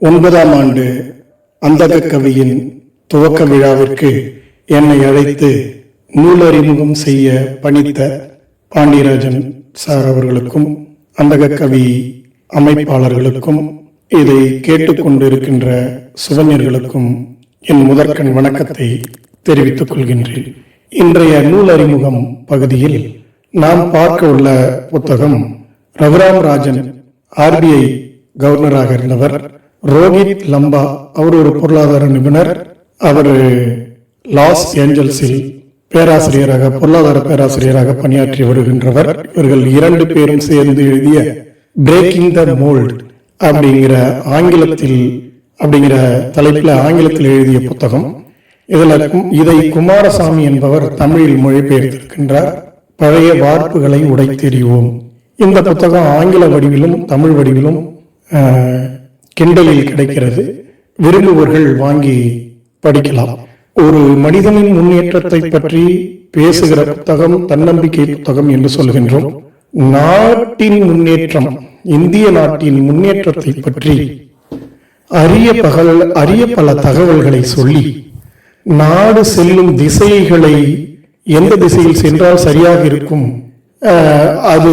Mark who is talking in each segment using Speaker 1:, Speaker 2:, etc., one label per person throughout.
Speaker 1: ஒன்பதாம் ஆண்டு அந்தக கவியின் துவக்க விழாவிற்கு என்னை அழைத்து நூல் அறிமுகம் செய்ய பணித்த பாண்டியராஜன் சார் அவர்களுக்கும் அந்தக கவி அமைப்பாளர்களுக்கும் இதை கேட்டுக்கொண்டிருக்கின்ற சுவஞர்களுக்கும் என் முதற்கண் வணக்கத்தை தெரிவித்துக் கொள்கின்றேன். இன்றைய நூல் அறிமுகம் பகுதியில் நாம் பார்க்க உள்ள புத்தகம் ரகுராம் ராஜன் ஆர்பிஐ கவர்னராக இருந்தவர். ரோஹித் லம்பா அவர் ஒரு பொருளாதார நிபுணர். அவர் லாஸ் ஏஞ்சல்ஸில் பேராசிரியராக பொருளாதார பேராசிரியராக பணியாற்றி வருகின்றவர். இவர்கள் இரண்டு பேரும் சேர்ந்து எழுதிய பிரேக்கிங் த மோல்ட் அப்படிங்கிற ஆங்கிலத்தில் அப்படிங்கிற தலைப்பில் ஆங்கிலத்தில் எழுதிய புத்தகம். இதில் இதை குமாரசாமி என்பவர் தமிழில் மொழிபெயர்த்திருக்கின்றார். பழைய வார்ப்புகளை உடைத்தெறிவோம். இந்த புத்தகம் ஆங்கில வடிவிலும் தமிழ் வடிவிலும் கிண்டலில் கிடைக்கிறது. விரும்புவர்கள் வாங்கி படிக்கலாம். ஒரு மனிதனின் முன்னேற்றத்தை பற்றி பேசுகிற புத்தகம் தன்னம்பிக்கை புத்தகம் என்று சொல்கின்றோம் நாட்டின் முன்னேற்றம் இந்திய நாட்டின் முன்னேற்றத்தை பற்றி அரிய பகல் அரிய பல தகவல்களை சொல்லி நாடு செல்லும் திசைகளை எந்த திசையில் சென்றால் சரியாக இருக்கும் அது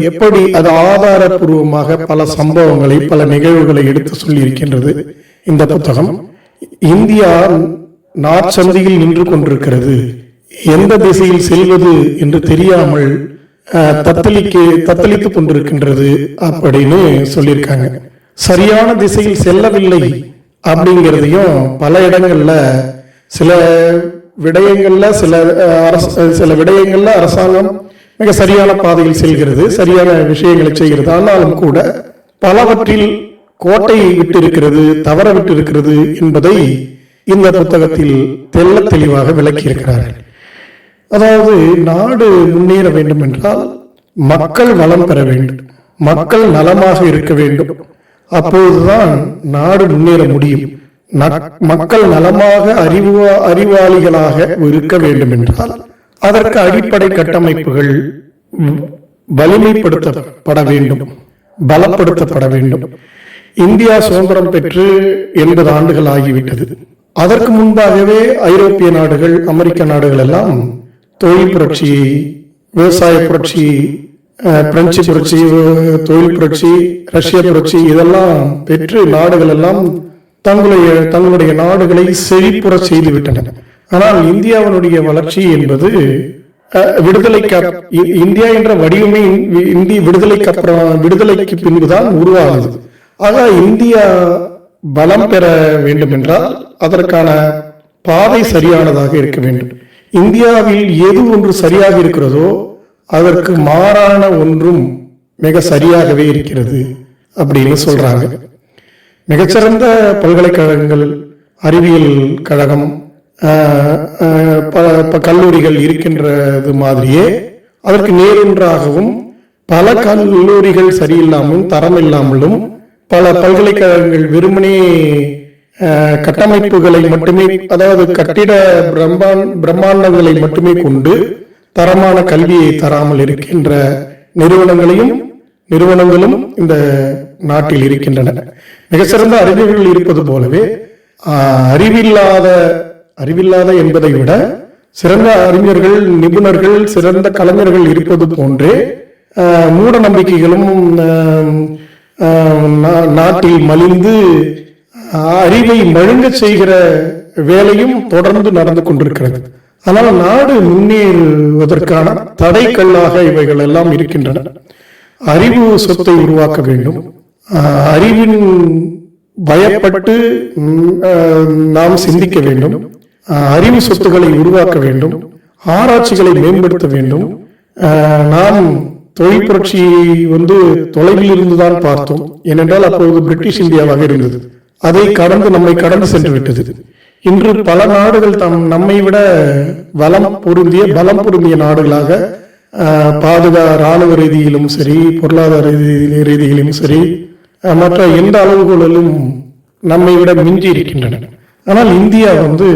Speaker 1: எப்படி அது ஆதாரபூர்வமாக பல சம்பவங்களை பல நிகழ்வுகளை எடுத்து சொல்லியிருக்கின்றது. இந்த புத்தகம் இந்தியா நாற்சந்தியில் நின்று கொண்டிருக்கிறது. எந்த திசையில் செல்வது என்று தெரியாமல் தத்தளிக்க தத்தளித்துக் கொண்டிருக்கின்றது அப்படின்னு சொல்லியிருக்காங்க. சரியான திசையில் செல்லவில்லை அப்படிங்கிறதையும் பல இடங்கள்ல சில விடயங்கள்ல சில அரசு சில விடயங்கள்ல அரசாங்கம் மிக சரியான பாதையில் செல்கிறது சரியான விஷயங்களை செய்கிறது. ஆனாலும் கூட பலவற்றில் கோட்டை விட்டிருக்கிறது தவற விட்டிருக்கிறது என்பதை இந்த புத்தகத்தில் தெள்ள தெளிவாக விளக்கியிருக்கிறார்கள். அதாவது நாடு முன்னேற வேண்டும் என்றால் மக்கள் நலம் பெற வேண்டும் மக்கள் நலமாக இருக்க வேண்டும். அப்போதுதான் நாடு முன்னேற முடியும். நக்- மக்கள் நலமாக அறிவு அறிவாளிகளாக இருக்க வேண்டும் என்றால் அதற்கு அடிப்படை கட்டமைப்புகள் வலிமைப்படுத்தப்பட வேண்டும் பலப்படுத்தப்பட வேண்டும். இந்தியா சுதந்திரம் பெற்று எண்பது ஆண்டுகள் ஆகிவிட்டது. அதற்கு முன்பாகவே ஐரோப்பிய நாடுகள் அமெரிக்க நாடுகள் எல்லாம் தொழில் புரட்சி விவசாய புரட்சி பிரெஞ்சு புரட்சி தொழில் புரட்சி ரஷ்ய புரட்சி இதெல்லாம் பெற்று நாடுகள் எல்லாம் தங்களுடைய தங்களுடைய நாடுகளை செழிப்புற செய்து விட்டன. ஆனால் இந்தியாவினுடைய வளர்ச்சி என்பது விடுதலைக்கு இந்தியா என்ற வடிவமே இந்~ இந்திய விடுதலைக்கு அப்புறம் விடுதலைக்கு பின்புதான் உருவாகுது ஆக இந்தியா பலம் பெற வேண்டும் என்றால் அதற்கான பாதை சரியானதாக இருக்க வேண்டும். இந்தியாவில் எது ஒன்று சரியாக இருக்கிறதோ அதற்கு மாறான ஒன்றும் மிக சரியாகவே இருக்கிறது அப்படின்னு சொல்றாங்க. மிகச்சிறந்த பல்கலைக்கழகங்கள் அறிவியல் கழகம் கல்லூரிகள் இருக்கின்றது மாதிரியே அதற்கு நேரொன்றாகவும் பல கல்லூரிகள் சரியில்லாமலும் தரம் இல்லாமலும் பல பல்கலைக்கழகங்கள் வெறுமனே கட்டமைப்புகளை மட்டுமே அதாவது கட்டிட பிரம்மாண் பிரம்மாண்டங்களை மட்டுமே கொண்டு தரமான கல்வியை தராமல் இருக்கின்ற நிறுவனங்களையும் நிறுவனங்களும் இந்த நாட்டில் இருக்கின்றன. மிகச்சிறந்த அறிஞர்கள் இருப்பது போலவே அறிவில்லாத அறிவில்லாத என்பதை விட சிறந்த அறிஞர்கள் நிபுணர்கள் சிறந்த கலைஞர்கள் இருப்பது போன்றே ஆஹ், மூட நம்பிக்கைகளும் ஆஹ், நாட்டில் மலிந்து அறிவை மழுங்க செய்கிற வேலையும் தொடர்ந்து நடந்து கொண்டிருக்கிறது. ஆனால் நாடு முன்னேறுவதற்கான தடைக்கல்லாக இவைகள் எல்லாம் இருக்கின்றன. அறிவு சொத்தை உருவாக்க வேண்டும். அறிவின் பயப்பட்டு நாம் சிந்திக்க வேண்டும். அறிவு சொத்துக்களை உருவாக்க வேண்டும் ஆராய்ச்சிகளை மேம்படுத்த வேண்டும். நாம் தொழில் புரட்சியை வந்து தொலைவில் இருந்துதான் பார்த்தோம். ஏனென்றால் அப்போது பிரிட்டிஷ் இந்தியாவாக இருந்தது. அதை கடந்து நம்மை கடந்து சென்று விட்டது. இன்று பல நாடுகள் தம் நம்மை விட வளம் பொருந்திய பலம் பொருந்திய நாடுகளாக பாதுகா ராணுவ ரீதியிலும் சரி பொருளாதார ரீதி- ரீதியிலும் சரி மற்ற எந்த அளவுகளிலும் நம்மை விட மிஞ்சி இருக்கின்றன ஆனால் இந்தியா வந்து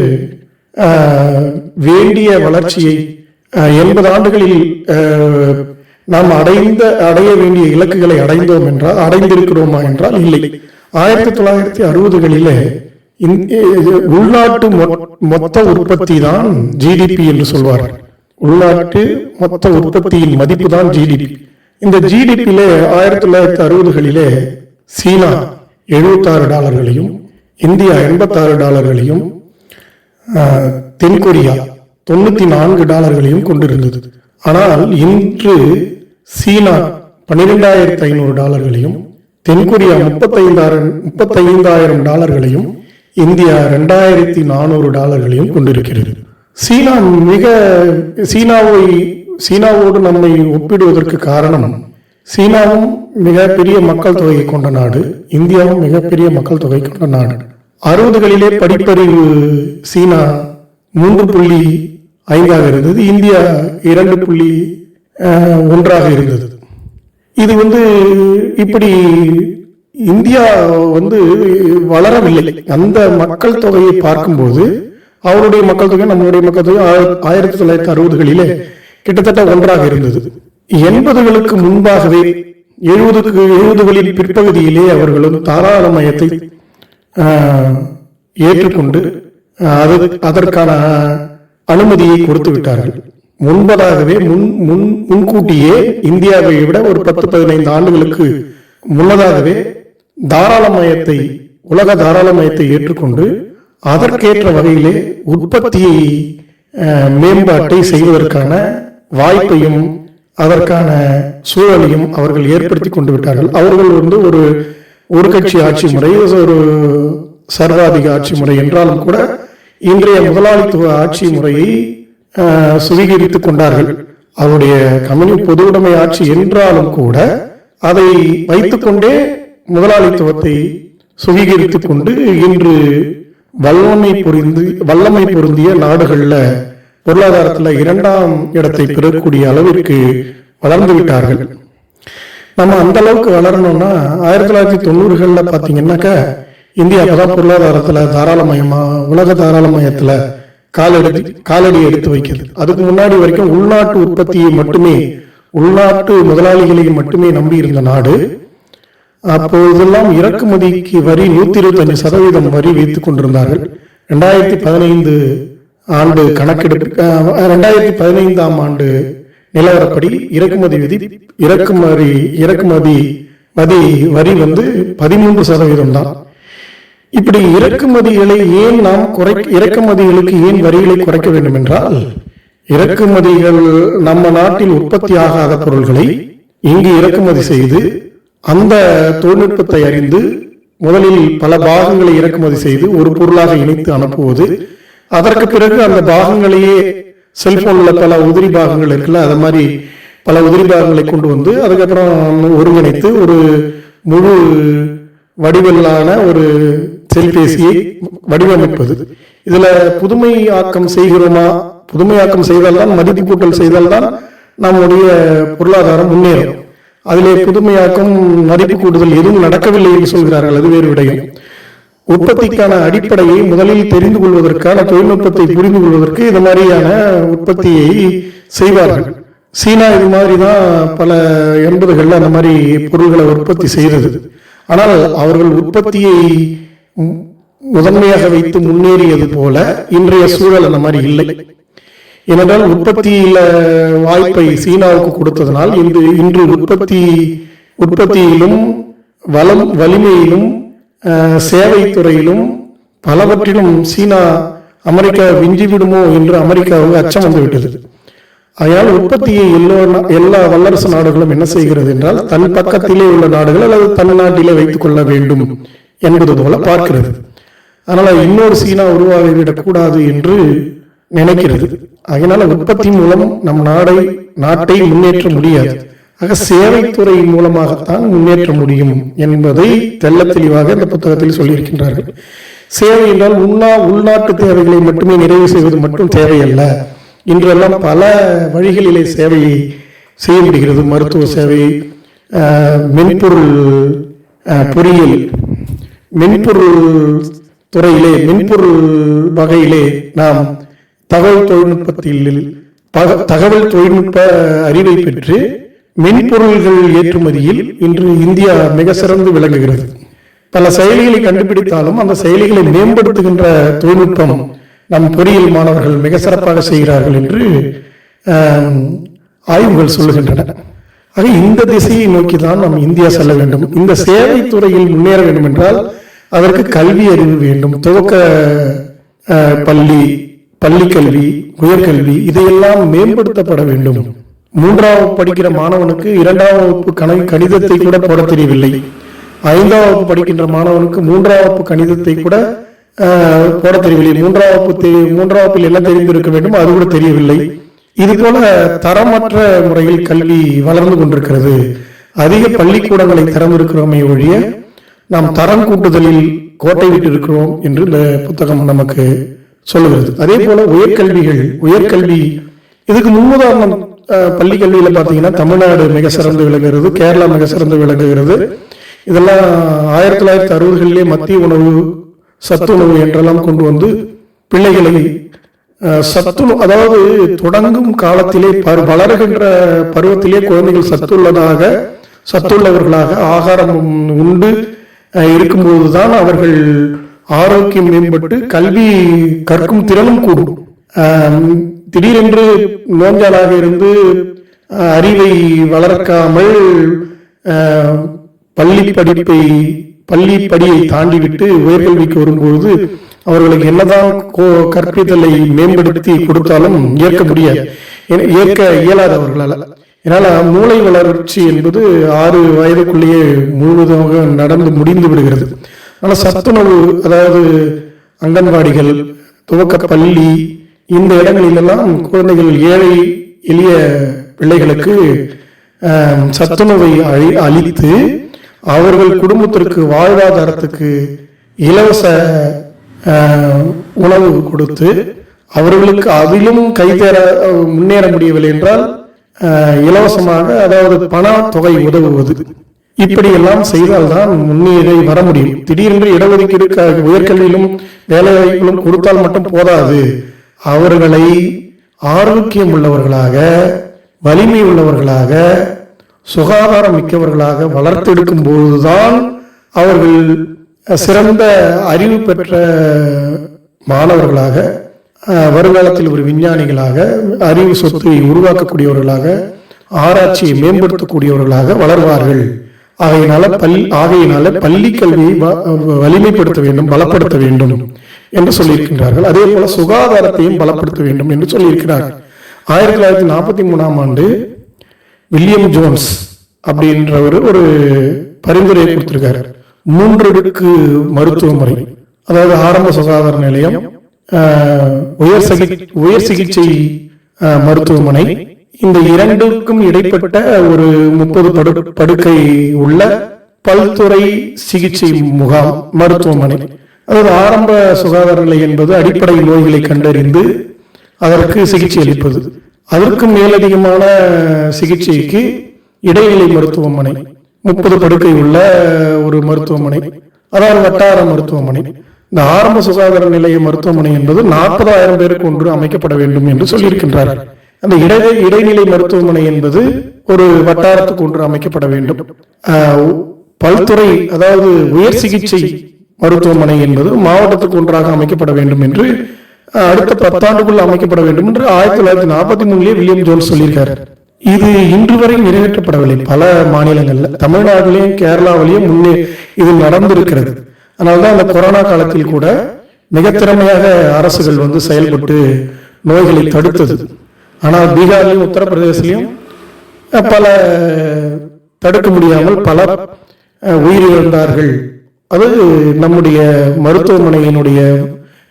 Speaker 1: வேண்டிய வளர்ச்சியை எண்பது ஆண்டுகளில் நாம் அடைந்த அடைய வேண்டிய இலக்குகளை அடைந்தோம் என்றால் அடைந்திருக்கிறோமா என்றால் இல்லை. ஆயிரத்தி தொள்ளாயிரத்தி அறுபதுகளிலே உள்நாட்டு மொ- மொத்த உற்பத்தி தான் ஜிடிபி என்று சொல்வார்கள். உள்நாட்டு மொத்த உற்பத்தியின் மதிப்பு தான் ஜிடிபி இந்த ஜிடிபியிலே ஆயிரத்தி தொள்ளாயிரத்தி அறுபதுகளிலே சீனா எழுபத்தாறு டாலர்களையும் இந்தியா எண்பத்தாறு டாலர்களையும் தென்கொரியா தொண்ணூத்தி நான்கு டாலர்களையும் கொண்டிருந்தது. ஆனால் இன்று சீனா பன்னிரெண்டாயிரத்தி ஐநூறு டாலர்களையும் தென்கொரியா முப்பத்தைந்தாயிரம் முப்பத்தைந்தாயிரம் டாலர்களையும் இந்தியா ரெண்டாயிரத்தி நானூறு டாலர்களையும் கொண்டிருக்கிறது. சீனா மிக சீனாவை சீனாவோடு நம்மை ஒப்பிடுவதற்கு காரணம் சீனாவும் மிகப்பெரிய மக்கள் தொகையை கொண்ட நாடு இந்தியாவும் மிகப்பெரிய மக்கள் தொகை கொண்ட நாடு. அறுபதுகளிலே படிப்பறிவு சீனா மூன்று புள்ளி ஐந்தாக இருந்தது. இந்தியா இரண்டு புள்ளி அஹ், ஒன்றாக இருந்தது. இது வந்து இப்படி இந்தியா வந்து வளரவில்லை. அந்த மக்கள் தொகையை பார்க்கும்போது அவருடைய மக்கள் தொகை நம்மளுடைய மக்கள் தொகை ஆயிரத்தி தொள்ளாயிரத்தி அறுபதுகளிலே கிட்டத்தட்ட ஒன்றாக இருந்தது. எண்பதுகளுக்கு முன்பாகவே எழுபதுக்கு எழுபதுகளின் பிற்பகுதியிலே அவர்களும் தாராளமயத்தை ஆஹ், ஏற்றுக்கொண்டு அது அதற்கான அனுமதியை கொடுத்து விட்டார்கள். முன்பதாகவே முன் முன் முன்கூட்டியே இந்தியாவை விட ஒரு பத்து பதினைந்து ஆண்டுகளுக்கு முன்னதாகவே தாராளமயத்தை உலக தாராளமயத்தை ஏற்றுக்கொண்டு அதற்கேற்ற வகையிலே உற்பத்தியை மேம்பாட்டை செய்வதற்கான வாய்ப்பையும் அதற்கான சூழலையும் அவர்கள் ஏற்படுத்தி கொண்டு விட்டார்கள். அவர்கள் வந்து ஒரு ஒரு கட்சி ஆட்சி முறை ஒரு சர்வாதிக ஆட்சி முறை என்றாலும் கூட இன்றைய முதலாளித்துவ ஆட்சி முறையை சுவீகரித்துக் கொண்டார்கள். அவருடைய கம்யூனி பொதுவுடைமை ஆட்சி என்றாலும் கூட அதை வைத்துக்கொண்டே முதலாளித்துவத்தை சுவீகரித்துக் கொண்டு இன்று வல்லமை புரிந்து வல்லமை பொருந்திய நாடுகள்ல பொருளாதாரத்துல இரண்டாம் இடத்தை பெறக்கூடிய அளவிற்கு வளர்ந்து விட்டார்கள். நம்ம அந்த அளவுக்கு வளரணும்னா ஆயிரத்தி தொள்ளாயிரத்தி தொண்ணூறுகள்ல பார்த்தீங்கன்னாக்கா இந்தியா அப்பதான் பொருளாதாரத்துல தாராளமயமா உலக தாராளமயத்துல காலடி காலடி எடுத்து வைக்கிறது அதுக்கு முன்னாடி வரைக்கும் உள்நாட்டு உற்பத்தியை மட்டுமே உள்நாட்டு முதலாளிகளை மட்டுமே நம்பி இருந்த நாடு அப்பொழுதெல்லாம் இறக்குமதிக்கு வரி நூத்தி இருபத்தஞ்சு சதவீதம் வரி வைத்துக் கொண்டிருந்தார்கள். ரெண்டாயிரத்தி பதினைந்து ஆண்டு கணக்கெடுப்பு ரெண்டாயிரத்தி பதினைந்தாம் ஆண்டு நிலவரப்படி இறக்குமதி விதி இறக்குமதி இறக்குமதி மதி வரி வந்து பதிமூன்று சதவீதம் தான். இப்படி இறக்குமதிகளை ஏன் நாம் குறை இறக்குமதிகளுக்கு ஏன் வரிகளை குறைக்க வேண்டும் என்றால் இறக்குமதிகள் நம்ம நாட்டில் உற்பத்தி ஆகாத பொருள்களை இங்கு இறக்குமதி செய்து அந்த தொழில்நுட்பத்தை அறிந்து முதலில் பல பாகங்களை இறக்குமதி செய்து ஒரு பொருளாக இணைத்து அனுப்புவது அதற்கு பிறகு அந்த பாகங்களையே செல்ஃபோனில் பல உதிரி பாகங்கள் இருக்குல்ல அது மாதிரி பல உதிரி பாகங்களை கொண்டு வந்து அதுக்கப்புறம் ஒருங்கிணைத்து ஒரு முழு வடிவிலான ஒரு செல்பேசியை வடிவமைப்பது. இதில் புதுமை ஆக்கம் செய்கிறோமா? புதுமை ஆக்கம் செய்தால்தான் மதிப்பு கூட்டல் செய்தால்தான் நம்முடைய பொருளாதாரம் முன்னேறும். அதிலே புதுமையாக்கம் மதிப்பு கூடுதல் எதுவும் நடக்கவில்லை என்று சொல்கிறார்கள் அது வேறு விடயம். உற்பத்திக்கான அடிப்படையை முதலில் தெரிந்து கொள்வதற்கான தொழில்நுட்பத்தை புரிந்து கொள்வதற்கு இது மாதிரியான உற்பத்தியை செய்வார்கள். சீனா இது மாதிரி தான் பல எண்பதுகளில் அந்த மாதிரி பொருள்களை உற்பத்தி செய்தது. ஆனால் அவர்கள் உற்பத்தியை முதன்மையாக வைத்து முன்னேறியது போல இன்றைய சூழல் அந்த மாதிரி இல்லை. ஏனென்றால் உற்பத்தியில வாய்ப்பை சீனாவுக்கு கொடுத்ததனால் இன்று இன்று உற்பத்தி உற்பத்தியிலும் வளம் வலிமையிலும் சேவை துறையிலும் பலவற்றிலும் சீனா அமெரிக்கா விஞ்சி விடுமோ என்று அமெரிக்காவுக்கு அச்சம் வந்துவிட்டது. அதனால் உற்பத்தியை எல்லா நா- எல்லா வல்லரசு நாடுகளும் என்ன செய்கிறது என்றால் தன் பக்கத்திலே உள்ள நாடுகள் அல்லது தன் நாட்டிலே வைத்துக் கொள்ள வேண்டும் என்பது போல பார்க்கிறது. அதனால் இன்னொரு சீனா உருவாகிவிடக்கூடாது என்று நினைக்கிறது. அதனால உற்பத்தி மூலம் நம் நாடை நாட்டை முன்னேற்ற முடியாது. ஆக சேவைத்துறை மூலமாகத்தான் முன்னேற்ற முடியும் என்பதை தெல்ல தெளிவாக இந்த புத்தகத்தில் சொல்லியிருக்கின்றார்கள். சேவை என்றால் உள்நா உள்நாட்டு தேவைகளை மட்டுமே நிறைவு செய்வது மட்டும் தேவையல்ல. இன்றெல்லாம் பல வழிகளிலே சேவையை செய்ய முடிகிறது. மருத்துவ சேவை அஹ், மென்பொருள் பொறியியல். மென்பொருள் துறையிலே மென்பொருள் வகையிலே நாம் தகவல் தொழில்நுட்பத்தில் தகவல் தொழில்நுட்ப அறிவை பெற்று மென்பொருள்கள் ஏற்றுமதியில் இன்று இந்தியா மிக சிறந்து விளங்குகிறது. பல செயலிகளை கண்டுபிடித்தாலும் அந்த செயலிகளை மேம்படுத்துகின்ற தொழில்நுட்பம் நம் பொறியியல் மாணவர்கள் மிக சிறப்பாக செய்கிறார்கள் என்று ஆய்வுகள் சொல்லுகின்றன. ஆக இந்த திசையை நோக்கி தான் நாம் இந்தியா செல்ல வேண்டும். இந்த சேவை துறையில் முன்னேற வேண்டும் என்றால் அதற்கு கல்வி அறிவு வேண்டும். துவக்க பள்ளி பள்ளி கல்வி உயர்கல்வி இதையெல்லாம் மேம்படுத்தப்பட வேண்டும். மூன்றாவது படிக்கிற மாணவனுக்கு இரண்டாம் வகுப்பு கண கணிதத்தை கூட போட தெரியவில்லை. ஐந்தாம் வகுப்பு படிக்கின்ற மாணவனுக்கு மூன்றாம் வகுப்பு கணிதத்தை கூட போட தெரியவில்லை. மூன்றாம் வகுப்பு தெ- மூன்றாம் வகுப்பில் என்ன தெரிந்திருக்க வேண்டும் அது கூட தெரியவில்லை. இது போல தரமற்ற முறையில் கல்வி வளர்ந்து கொண்டிருக்கிறது. அதிக பள்ளிக்கூடங்களை திறந்திருக்கிறோமே ஒழிய நாம் தரம் கூட்டுதலில் கோட்டை விட்டு இருக்கிறோம் என்று இந்த புத்தகம் நமக்கு சொல்லுகிறது. அதே போல உயர்கல்விகள் உயர்கல்வி இதுக்கு முன்னுதாரணம் பள்ளி கல்வியில் பார்த்தீங்கன்னா தமிழ்நாடு மிக சிறந்து விளங்குகிறது கேரளா மிக சிறந்து விளங்குகிறது. இதெல்லாம் ஆயிரத்தி தொள்ளாயிரத்தி அறுபதுகளிலே மத்திய உணவு சத்துணவு என்றெல்லாம் கொண்டு வந்து பிள்ளைகளை அஹ், சத்துணவு அதாவது தொடங்கும் காலத்திலே வளர்கின்ற பருவத்திலே குழந்தைகள் சத்துள்ளதாக சத்துள்ளவர்களாக ஆகாரம் உண்டு அஹ், இருக்கும்போதுதான் அவர்கள் ஆரோக்கியம் மேம்பட்டு கல்வி கற்கும் திறனும் கூடும். திடீரென்று நோஞ்சாலாக இருந்து அறிவை வளர்க்காமல் பள்ளி படிப்பை பள்ளி படியை தாண்டிவிட்டு உயர்கல்விக்கு வரும்பொழுது அவர்களுக்கு என்னதான் கோ- கற்பித்தலை மேம்படுத்தி கொடுத்தாலும் ஏற்க முடியாது. ஏன்னா, ஏற்க இயலாதவர்களால. இதனால மூளை வளர்ச்சி என்பது ஆறு வயதுக்குள்ளேயே முழுவதுமாக நடந்து முடிந்து விடுகிறது. ஆனால் சத்துணவு அதாவது அங்கன்வாடிகள் துவக்க பள்ளி இந்த இடங்களிலெல்லாம் குழந்தைகள் ஏழை எளிய பிள்ளைகளுக்கு சத்துணவை அழி- அளித்து அவர்கள் குடும்பத்திற்கு வாழ்வாதாரத்துக்கு இலவச உணவு கொடுத்து அவர்களுக்கு அதிலும் கைதேற முன்னேற முடியவில்லை என்றால் இலவசமாக அதாவது பண தொகை உதவுவது. இப்படியெல்லாம் செய்தால்தான் முன்னேறி வர முடியும். திடீரென்று இடஒதுக்கீடு உயர்கல்வியிலும் வேலை வாய்ப்பிலும் கொடுத்தால் மட்டும் போதாது. அவர்களை ஆரோக்கியம் உள்ளவர்களாக வலிமை உள்ளவர்களாக சுகாதாரம் மிக்கவர்களாக வளர்த்தெடுக்கும் போதுதான் அவர்கள் சிறந்த அறிவு பெற்ற மாணவர்களாக வருங்காலத்தில் ஒரு விஞ்ஞானிகளாக அறிவு சொத்தை உருவாக்கக்கூடியவர்களாக ஆராய்ச்சியை மேம்படுத்தக்கூடியவர்களாக வளர்வார்கள். ஆகையினால பல் ஆகையினால பள்ளி கல்வியை வ- வலிமைப்படுத்த வேண்டும் பலப்படுத்த வேண்டும். என்று சொல்லியிருக்கின்றார்கள். அதே போல சுகாதாரத்தையும் பலப்படுத்த வேண்டும் என்று சொல்லியிருக்கிறார்கள். ஆயிரத்தி தொள்ளாயிரத்தி நாற்பத்தி மூணாம் ஆண்டு வில்லியம் ஜோன்ஸ் அப்படின்றவர் ஒரு பரிந்துரையை கொடுத்திருக்காரு. மூன்று மருத்துவ முறை அதாவது ஆரம்ப சுகாதார நிலையம் ஆஹ், உயர் சிகி உயர் சிகிச்சை ஆஹ், மருத்துவமனை. இந்த இரண்டுக்கும் இடைப்பட்ட ஒரு முப்பது படு படுக்கை உள்ள பல்துறை சிகிச்சை முகாம் மருத்துவமனை. அதாவது ஆரம்ப சுகாதார நிலை என்பது அடிப்படை நோய்களை கண்டறிந்து அதற்கு சிகிச்சை அளிப்பது. அதற்கு மேலதிகமான சிகிச்சைக்கு இடைநிலை மருத்துவமனை முப்பது படுக்கை உள்ள ஒரு மருத்துவமனை அதாவது வட்டார மருத்துவமனை. இந்த ஆரம்ப சுகாதார நிலைய மருத்துவமனை என்பது நாற்பதாயிரம் பேருக்கு ஒன்று அமைக்கப்பட வேண்டும் என்று சொல்லியிருக்கின்றார். அந்த இடை இடைநிலை மருத்துவமனை என்பது ஒரு வட்டாரத்துக்கு ஒன்று அமைக்கப்பட வேண்டும். பல்துறை அதாவது உயர் சிகிச்சை மருத்துவமனை என்பது மாவட்டத்துக்கு ஒன்றாக அமைக்கப்பட வேண்டும் என்று அடுத்த பத்தாண்டுக்குள் அமைக்கப்பட வேண்டும் என்று ஆயிரத்தி தொள்ளாயிரத்தி நாற்பத்தி மூணுலேயே வில்லியம் ஜோன்ஸ் சொல்லியிருக்காரு. இது இன்று வரை நிறைவேற்றப்படவில்லை. பல மாநிலங்கள்ல தமிழ்நாட்டிலையும் கேரளாவிலையும் முன்னே இது நடந்திருக்கிறது. அதனால்தான் அந்த கொரோனா காலத்தில் கூட மிக திறமையாக அரசுகள் வந்து செயல்பட்டு நோய்களை தடுத்தது. ஆனால் பீகார்லையும் உத்தரப்பிரதேசலையும் பல தடுக்க முடியாமல் பல உயிரிழந்தார்கள். அதாவது நம்முடைய மருத்துவமனையினுடைய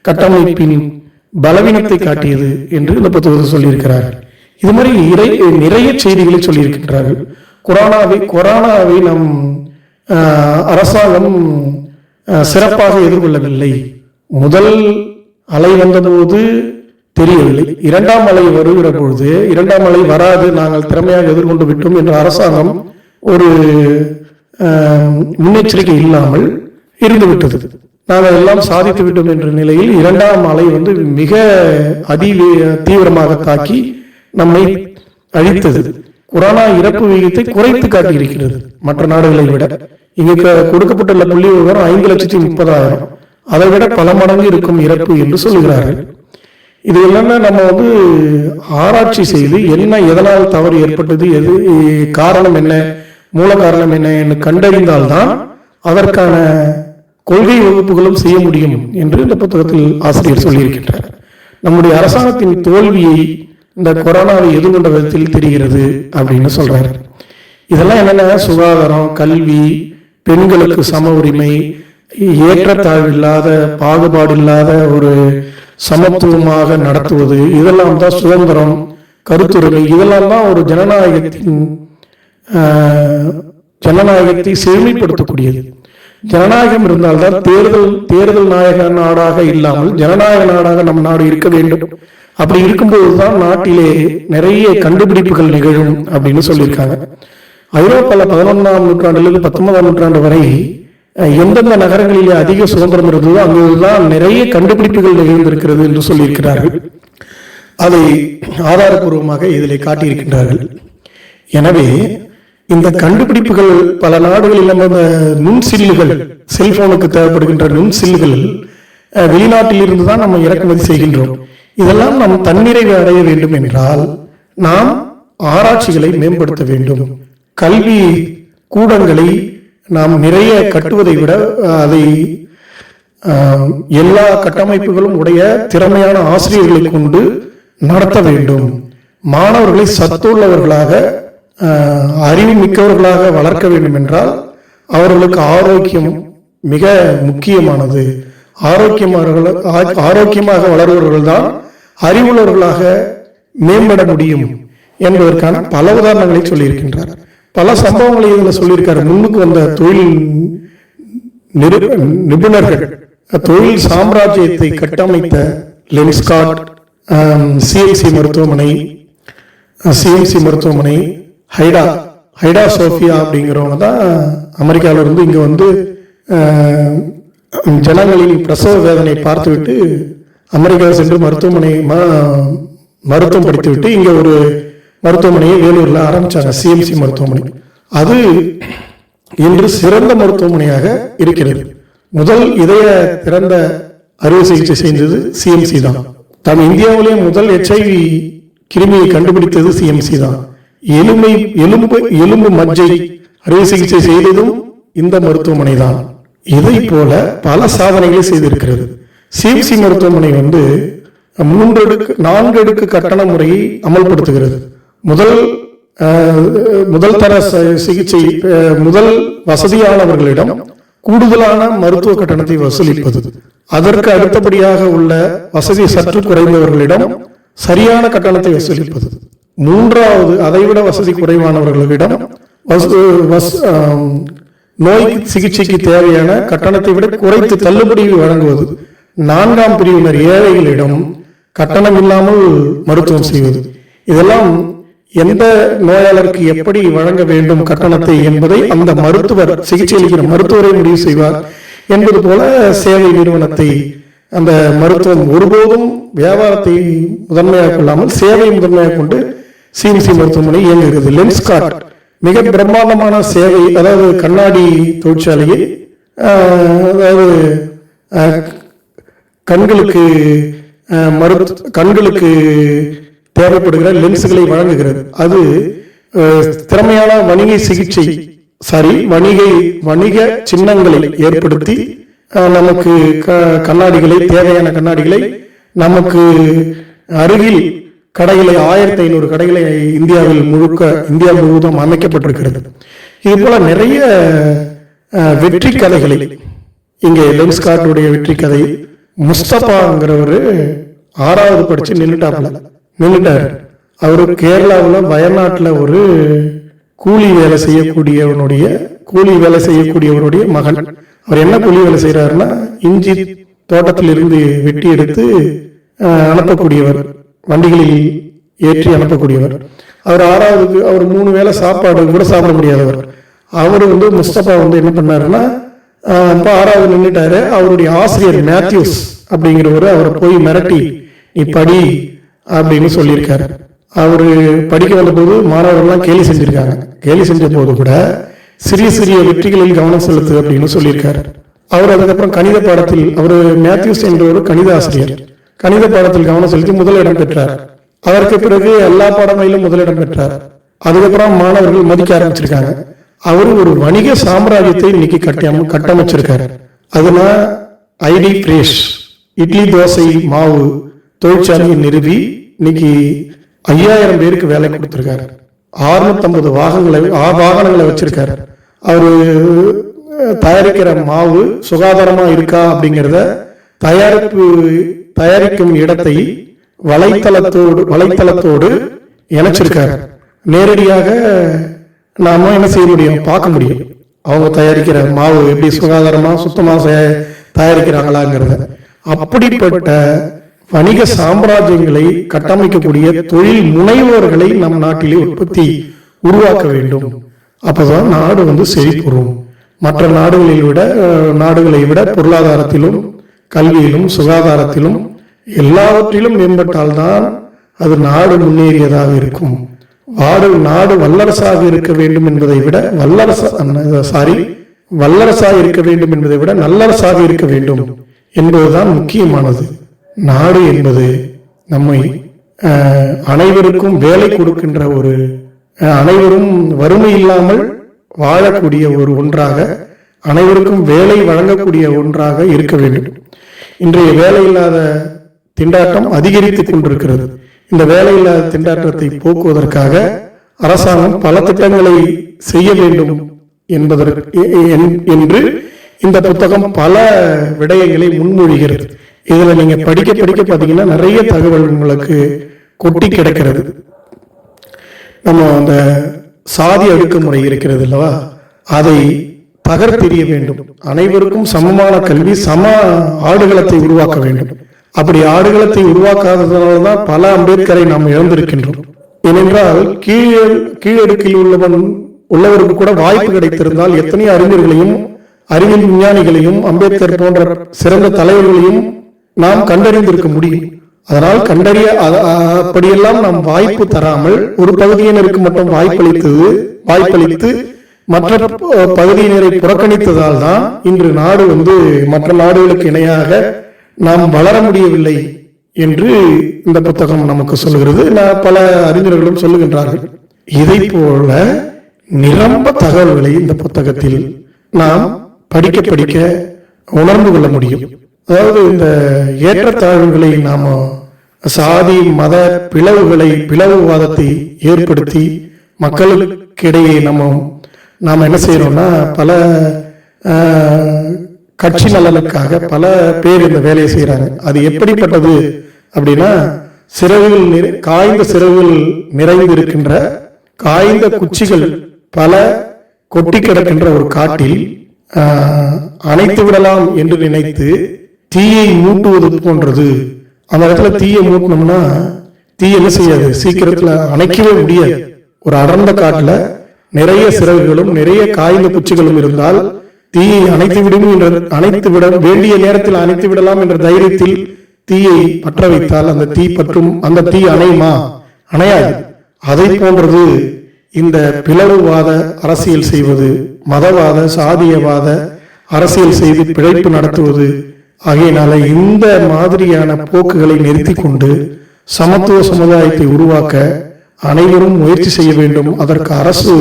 Speaker 1: கட்டமைப்பின் பலவீனத்தை காட்டியது என்று இந்த புத்தகத்தில் சொல்லியிருக்கிறார். இது மாதிரி இறை நிறைய செய்திகளை சொல்லியிருக்கின்றார்கள். கொரோனாவை கொரோனாவை நம் அரசாங்கம் சிறப்பாக எதிர்கொள்ளவில்லை. முதல் அலை வந்தபோது தெரியவில்லை. இரண்டாம் அலை வருகிற பொழுது இரண்டாம் அலை வராது நாங்கள் திறமையாக எதிர்கொண்டு விட்டோம் என்ற அரசாங்கம் ஒரு முன்னெச்சரிக்கை இல்லாமல் இருந்துவிட்டது. நாங்கள் எல்லாம் சாதித்து விட்டோம் என்ற நிலையில் இரண்டாம் அலை வந்து மிக அதி தீவிரமாக தாக்கி நம்மை அழித்தது. கொரோனா இறப்பு விகிதத்தை குறைத்து காட்டியிருக்கிறது. மற்ற நாடுகளை விட. இங்கு கொடுக்கப்பட்டுள்ள புள்ளி விவரம் ஐந்து லட்சத்தி முப்பதாயிரம். அதை விட பல மடங்கு இருக்கும் இறப்பு என்று சொல்கிறார்கள். இது எல்லாமே நம்ம வந்து ஆராய்ச்சி செய்து என்ன எதனால் தவறு ஏற்பட்டது எது காரணம் என்ன மூல காரணம் என்ன என்று கண்டறிந்தால்தான் அதற்கான கொள்கை வகுப்புகளும் செய்ய முடியும் என்று இந்த புத்தகத்தில் ஆசிரியர் சொல்லியிருக்கின்றார். நம்முடைய அரசாங்கத்தின் தோல்வியை இந்த கொரோனாவை எதிர்கொண்ட விதத்தில் தெரிகிறது அப்படின்னு சொல்றாரு. இதெல்லாம் என்னென்ன சுகாதாரம் கல்வி பெண்களுக்கு சம உரிமை ஏற்றத்தாழ்வு இல்லாத பாகுபாடு இல்லாத ஒரு சமத்துவமாக நடத்துவது இதெல்லாம் தான் சுதந்திரம் கருத்துரிமை இதெல்லாம் தான் ஒரு ஜனநாயகத்தின் ஜனநாயகத்தை செழுமைப்படுத்தக்கூடியது. ஜனநாயகம் இருந்தால்தான் தேர்தல் தேர்தல் நாயக நாடாக இல்லாமல் ஜனநாயக நாடாக நம் நாடு இருக்க வேண்டும். அப்படி இருக்கும்போதுதான் நாட்டிலே நிறைய கண்டுபிடிப்புகள் நிகழும் அப்படின்னு சொல்லியிருக்காங்க. ஐரோப்பாவில் பதினொன்றாம் நூற்றாண்டிலிருந்து பத்தொன்பதாம் நூற்றாண்டு வரை எந்தெந்த நகரங்களிலே அதிக சுதந்திரம் இருந்ததோ அங்குதான் நிறைய கண்டுபிடிப்புகள் நிகழ்ந்திருக்கிறது என்று சொல்லியிருக்கிறார்கள். அதை ஆதாரபூர்வமாக இதில் காட்டியிருக்கின்றார்கள். எனவே இந்த கண்டுபிடிப்புகள் பல நாடுகளில் நம்ம நுண்சில்லுகள் செல்போனுக்கு தேவைப்படுகின்ற நுண்சில்லுகள் அஹ், வெளிநாட்டில் இருந்து தான் நம்ம இறக்குமதி செய்கின்றோம். இதெல்லாம் நாம் தன்னிறைவு அடைய வேண்டும் என்றால் நாம் ஆராய்ச்சிகளை மேம்படுத்த வேண்டும். கல்வி கூடங்களை நாம் நிறைய கட்டுவதை விட அதை எல்லா கட்டமைப்புகளும் உடைய திறமையான ஆசிரியர்களை கொண்டு நடத்த வேண்டும். மாணவர்களை சத்துள்ளவர்களாக அறிவு மிக்கவர்களாக வளர்க்க வேண்டும் என்றால் அவர்களுக்கு ஆரோக்கியம் மிக முக்கியமானது. ஆரோக்கியமாக ஆரோக்கியமாக வளர்பவர்கள் தான் அறிவுள்ளவர்களாக மேம்பட முடியும் என்பதற்கான பல உதாரணங்களை சொல்லியிருக்கின்றார். பல சம்பவங்களை இதில் சொல்லியிருக்காரு. முன்னுக்கு வந்த தொழில் நிரு- நிபுணர்கள் தொழில் சாம்ராஜ்யத்தை கட்டமைத்த லென்ஸ்காட் சிஎம்சி மருத்துவமனை சிஎம்சி மருத்துவமனை ஹைடா ஹைடா சோஃபியா அப்படிங்கிறவங்க தான் அமெரிக்காவிலிருந்து இருந்து வந்து ஜனங்களின் பிரசவ வேதனை பார்த்துவிட்டு அமெரிக்கா சென்று மருத்துவமனை மருத்துவம் படித்துவிட்டு இங்கே ஒரு மருத்துவமனையை வேலூரில் ஆரம்பித்தாங்க சிஎம்சி மருத்துவமனை. அது இன்று சிறந்த மருத்துவமனையாக இருக்கிறது. முதல் இதய திறந்த அறுவை சிகிச்சை செய்தது சிஎம்சி தான். தம் இந்தியாவிலே முதல் எச்ஐவி கிருமியை கண்டுபிடித்தது சிஎம்சி தான். எலும்பை எலும்பு எலும்பு மஜ்ஜை அறுவை சிகிச்சை செய்ததும் இந்த மருத்துவமனை தான் இதை போல பல சாதனைகளை செய்திருக்கிறது. சிஎம்சி மருத்துவமனை வந்து மூன்று அடுக்கு நான்கு அடுக்கு கட்டண முறையை அமல்படுத்துகிறது. முதல் முதல் தர ச- சிகிச்சை அஹ், முதல் வசதியானவர்களிடம் கூடுதலான மருத்துவ கட்டணத்தை வசூலிப்பது. அதற்கு அடுத்தபடியாக உள்ள வசதி சற்று குறைந்தவர்களிடம் சரியான கட்டணத்தை வசூலிப்பது. மூன்றாவது அதைவிட வசதி குறைவானவர்களிடம் நோய் சிகிச்சைக்கு தேவையான கட்டணத்தை விட குறைத்து தள்ளுபடி வழங்குவது. நான்காம் பிரிவினர் ஏழைகளிடம் கட்டணம் இல்லாமல் மருத்துவம் செய்வது. இதெல்லாம் எந்த நோயாளருக்கு எப்படி வழங்க வேண்டும் கட்டணத்தை என்பதை அந்த மருத்துவர் சிகிச்சை அளிக்கிற மருத்துவரை முடிவு செய்வார் என்பது போல சேவை நிறுவனத்தை அந்த மருத்துவம் ஒருபோதும் வியாபாரத்தை முதன்மையாக கொள்ளாமல் சேவை முதன்மையாக கொண்டு சிஎம்சி மருத்துவமனை இயங்குகிறது. லென்ஸ்கார்ட் மிக பிரம்மாண்டமான சேவை அதாவது கண்ணாடி தொழிற்சாலையை அதாவது கண்களுக்கு மருத்து கண்களுக்கு தேவைப்படுகிற லென்ஸுகளை வழங்குகிறது. அது திறமையான வணிக சிகிச்சை சாரி வணிக வணிக சின்னங்களை ஏற்படுத்தி நமக்கு க- கண்ணாடிகளை தேவையான கண்ணாடிகளை நமக்கு அருகில் கடைகளை ஆயிரத்தி ஐநூறு கடைகளை இந்தியாவில் முழுக்க இந்தியா முழுவதும் அமைக்கப்பட்டிருக்கிறது. இது போல நிறைய அஹ், வெற்றி கதைகளை இங்கே லென்ஸ்கார்டுடைய வெற்றி கதை முஸ்தபாங்கிறவர் ஆறாவது படிச்சு நின்றுட்டாப்புல நின்றுட்டார் அவர் கேரளாவில் வயநாட்டில் ஒரு கூலி வேலை செய்யக்கூடியவனுடைய கூலி வேலை செய்யக்கூடியவருடைய மகன். அவர் என்ன கூலி வேலை செய்யறாருன்னா இஞ்சி தோட்டத்திலிருந்து வெட்டி எடுத்து அஹ், அனுப்பக்கூடியவர். வண்டிகளில் ஏற்றி அனுப்பக்கூடியவர். அவர் ஆறாவதுக்கு அவர் மூணு வேளை சாப்பாடு கூட சாப்பிட முடியாதவர். அவர் வந்து முஸ்தபா வந்து என்ன பண்ணாருன்னா ஆஹ் ஆறாவது நின்றுட்டாரு அவருடைய ஆசிரியர் மேத்யூஸ் அப்படிங்கிறவரு அவரை போய் மிரட்டி நீ படி அப்படின்னு சொல்லியிருக்காரு. அவரு படிக்க வந்தபோது மாணவர்கள்லாம் கேலி செஞ்சிருக்காங்க. கேலி செஞ்ச போது கூட சிறிய சிறிய வெற்றிகளில் கவனம் செலுத்து அப்படின்னு சொல்லியிருக்காரு. அவர் அதுக்கப்புறம் கணித பாடத்தில் அவர் மேத்யூஸ் என்ற ஒரு கணித ஆசிரியர். கணித பாடத்தில் கவனம் செலுத்தி முதலிடம் பெற்றார். அதற்கு பிறகு எல்லா பாடங்களிலும் முதலிடம் பெற்றார். அதுக்கப்புறம் மாணவர்கள் மதிக்க ஆரம்பிச்சிருக்காங்க. அவர் ஒரு வணிக சாம்ராஜ்யத்தை இன்னைக்கு கட்டி கட்டமைச்சிருக்காரு. அதுனா ஐடி பிரேஷ் இட்லி தோசை மாவு தொழிற்சாலையை நிறுவி இன்னைக்கு ஐயாயிரம் பேருக்கு வேலை கொடுத்திருக்காரு. 650 வாகனங்களை ஆ- வாகனங்களை வச்சிருக்காரு. அவரு தயாரிக்கிற மாவு சுகாதாரமா இருக்கா அப்படிங்கிறத தயாரிப்பு தயாரிக்கும் இடத்தை வலைத்தளத்தோடு வலைத்தளத்தோடு இணைச்சிருக்காரு. நேரடியாக நாம என்ன செய்ய முடியும்? பார்க்க முடியும். அவங்க தயாரிக்கிற மாவு எப்படி சுகாதாரமா சுத்தமாக தயாரிக்கிறாங்களாங்கிறத. அப்படிப்பட்ட வணிக சாம்ராஜ்யங்களை கட்டமைக்கக்கூடிய தொழில் முனைவோர்களை நம் நாட்டிலே உற்பத்தி உருவாக்க வேண்டும். அப்போதான் நாடு வந்து செழிப்புறும் மற்ற நாடுகளில் விட நாடுகளை விட பொருளாதாரத்திலும் கல்வியிலும் சுகாதாரத்திலும் எல்லாவற்றிலும் மேம்பட்டால்தான் அது நாடு முன்னேறியதாக இருக்கும். வாடு நாடு வல்லரசாக இருக்க வேண்டும் என்பதை விட வல்லரச சாரி வல்லரசாக இருக்க வேண்டும் என்பதை விட நல்லரசாக இருக்க வேண்டும் என்பதுதான் முக்கியமானது. நாடு என்பது நம்மை அனைவருக்கும் வேலை கொடுக்கின்ற ஒரு அனைவரும் வறுமை இல்லாமல் வாழக்கூடிய ஒரு ஒன்றாக அனைவருக்கும் வேலை வழங்கக்கூடிய ஒன்றாக இருக்க வேண்டும். இன்றைய வேலை இல்லாத திண்டாட்டம் அதிகரித்துக் கொண்டிருக்கிறது. இந்த வேலையில்லாத திண்டாட்டத்தை போக்குவதற்காக அரசாங்கம் பல திட்டங்களை செய்ய வேண்டும் என்பதற்கு என்று இந்த புத்தகம் பல விடயங்களை முன்மொழிகிறது. இதில் நீங்க படிக்க படிக்க பாத்தீங்கன்னா நிறைய தகவல் உங்களுக்கு கொட்டி கிடக்கிறது. நம்ம அந்த சாதி அடுக்குமுறை இருக்கிறது அல்லவா? அதை தகர்த்தெறிய வேண்டும். அனைவருக்கும் சமமான கல்வி சம ஆடுகளத்தை உருவாக்க வேண்டும். அப்படி ஆடுகளத்தை உருவாக்காததனால தான் பல அம்பேத்கரை நாம் இழந்திருக்கின்றோம். ஏனென்றால் கீழே கீழடுக்கில் உள்ளவன் உள்ளவருக்கு கூட வாய்ப்பு கிடைத்திருந்தால் எத்தனை அறிஞர்களையும் அறிவியல் விஞ்ஞானிகளையும் அம்பேத்கர் போன்ற சிறந்த தலைவர்களையும் நாம் கண்டறிந்திருக்க முடியும். அதனால் கண்டறிய அப்படியெல்லாம் நாம் வாய்ப்பு தராமல் ஒரு பகுதியினருக்கு மட்டும் வாய்ப்பளித்தது வாய்ப்பளித்து மற்ற பகுதியினரை புறக்கணித்ததால் தான் இன்று நாடு வந்து மற்ற நாடுகளுக்கு இணையாக நாம் வளர முடியவில்லை என்று இந்த புத்தகம் நமக்கு சொல்கிறது. பல அறிஞர்களும் சொல்லுகின்றார்கள். இதை போல நிரம்ப தகவல்களை இந்த புத்தகத்தில் நாம் படிக்க படிக்க உணர்ந்து கொள்ள முடியும். அதாவது இந்த ஏற்றத்தாழ்வுகளை நாம் சாதி மத பிளவுகளை பிளவுவாதத்தை ஏற்படுத்தி மக்களுக்கிடையே நம்ம நாம் என்ன செய்யறோம்னா பல கட்சி நலனுக்காக பல பேர் இந்த வேலையை செய்கிறாங்க அது எப்படிப்பட்டது அப்படின்னா சிறகுகள் காய்ந்த சிறகுகள் நிறைந்திருக்கின்ற காய்ந்த குச்சிகள் பல கொட்டி கிடக்கின்ற ஒரு காட்டில் அணைத்து விடலாம் என்று நினைத்து தீயை மூட்டுவது போன்றது. அந்த இடத்துல தீயை மூட்டினோம்னா தீ என்ன செய்யாது? சீக்கிரத்தில் அணைக்கவே முடியாது. ஒரு அடர்ந்த காட்டில் நிறைய சிறகுகளும் நிறைய காய்ந்த குச்சிகளும் இருந்தால் தீயை அணைத்து விடும் என்ற அணைத்து விட வேண்டிய நேரத்தில் அணைத்து விடலாம் என்ற தைரியத்தில் தீயை பற்ற வைத்தால் அந்த தீ பற்றும் அந்த தீ அணையுமா? அணையாது. அதை போன்றது இந்த பிளவுவாத அரசியல் செய்வது மதவாத சாதியவாத அரசியல் செய்து பிழைப்பு நடத்துவது ஆகையினால இந்த மாதிரியான போக்குகளை நிறுத்தி கொண்டு சமத்துவ சமுதாயத்தை உருவாக்க அனைவரும் முயற்சி செய்ய வேண்டும். அதற்கு அரசு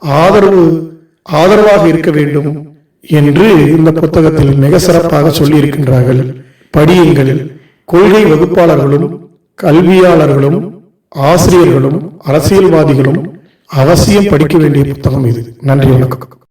Speaker 1: ஆதரவு ஆதரவாக இருக்க வேண்டும். என்று இந்த புத்தகத்தில் மிக சிறப்பாக சொல்லியிருக்கின்றார்கள். படியுங்கள். கொள்கை வகுப்பாளர்களும் கல்வியாளர்களும் ஆசிரியர்களும் அரசியல்வாதிகளும் அவசியம் படிக்க வேண்டிய புத்தகம் இது. நன்றி வணக்கம்.